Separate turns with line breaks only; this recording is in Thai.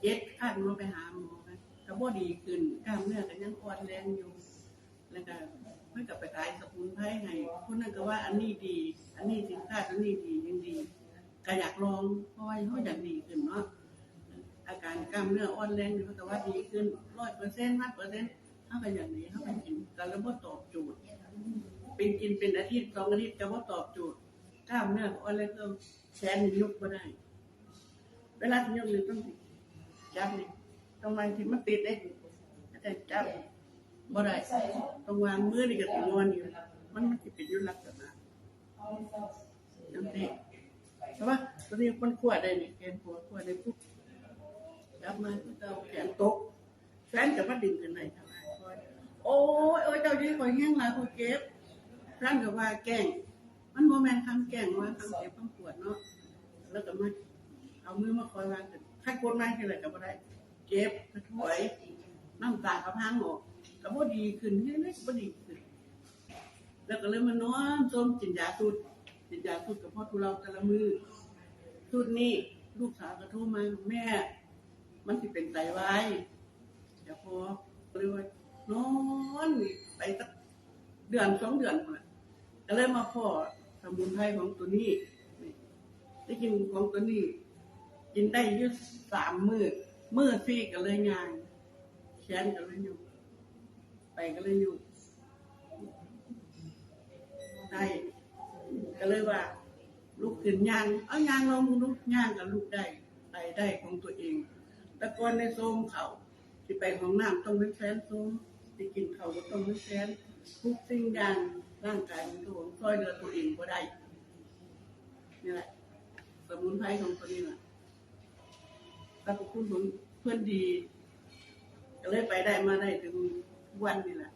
เจ็ดข้างมาไปหาหมอกันก็บ่ดีขึ้นกล้ามเนื้อก็ยังอ่อนแรงอยู่ แล้วก็เพิ่นก็ไปขายสมุนไพรให้คนนั้นก็ว่าอันนี้ดี อันนี้สินค้าอันนี้ดียังดีก็อยากลองเพราะว่าเขาอยากดีขึ้นเนาะอาการกล้ามเนื้ออ่อนแรงนี่เขาก็ว่าดีขึ้นร้อยเปอร์เซ็นต์ห้าเปอร์เซ็นต์ถ้าเป็นอย่างนี้เขาไปกินก็แล้วบ่ตอบโจทย์เป็นกินเป็นอาทิตย์สองอาทิตย์ก็บ่ตอบโจทย์กล้ามเนื้ออ่อนแรงก็แขนนี่ยกบ่ได้ เวลาที่ยกนี่ต้อง จับนี่ต้องวางที่มันติดเด้แต่จับบ่ได้ต้องวางมือนี่ก็สิงอนอยู่ มันมันสิเป็นอยู่ลักษณะจังซี่แต่ว่าตัวนี้มันขวดได้นี่แขนขวดขวดได้ปุ๊บจับมาเอาแขนตกแฟนก็มาดึงกันได้ทำไมโอ้ยโอ้ยเจ้ายี่ข่อยแห้งหลายข่อยเก็บแฟนก็ว่าแกงมันโมแมนคำแกงว่าคำเจ็บคำปวดเนาะแล้วก็มาเอามือมาคอยวางกัน ถ้ากดมาทีไรก็บ่ได้ เจ็บกระถวยน้ำตากับพังออกก็บ่ดีขึ้นเล็กๆบ่ดีขึ้น แล้วก็เลยมานอนจมกินยาสูดกินยาสูดกับพ่อทุเราแต่ละมือสูดนี้ลูกสาวก็โทรมาแม่ มันสิเป็นไตวายเดี๋ยวพอเลยว่านอนไปสักเดือนสองเดือนพุ่นล่ะก็เลยมาพ่อสมุนไพรของตัวนี้ได้กินของตัวนี้ กินได้อยืดสามมือมือซี่ก็เลยงานแขนก็เลยอยู่ ไปก็เลยอยู่ได้ก็เลยว่า ลูกขึ้นยาง เอายางลองลูกยางกับลูกได้ไปได้ของตัวเอง แต่ก่อนในโซมเขาที่ไปของน้ำต้องเป็นแฟนโซมที่กินเขาก็ต้องเป็นแฟนทุกสิ่งอย่างร่างกายมันก็ของซอยเหลือตัวเองก็ได้นี่แหละสมุนไพรของตัวนี้แหละ สรรพคุณของเพื่อนดีก็เลยไปได้มาได้ถึงวันนี้แหละ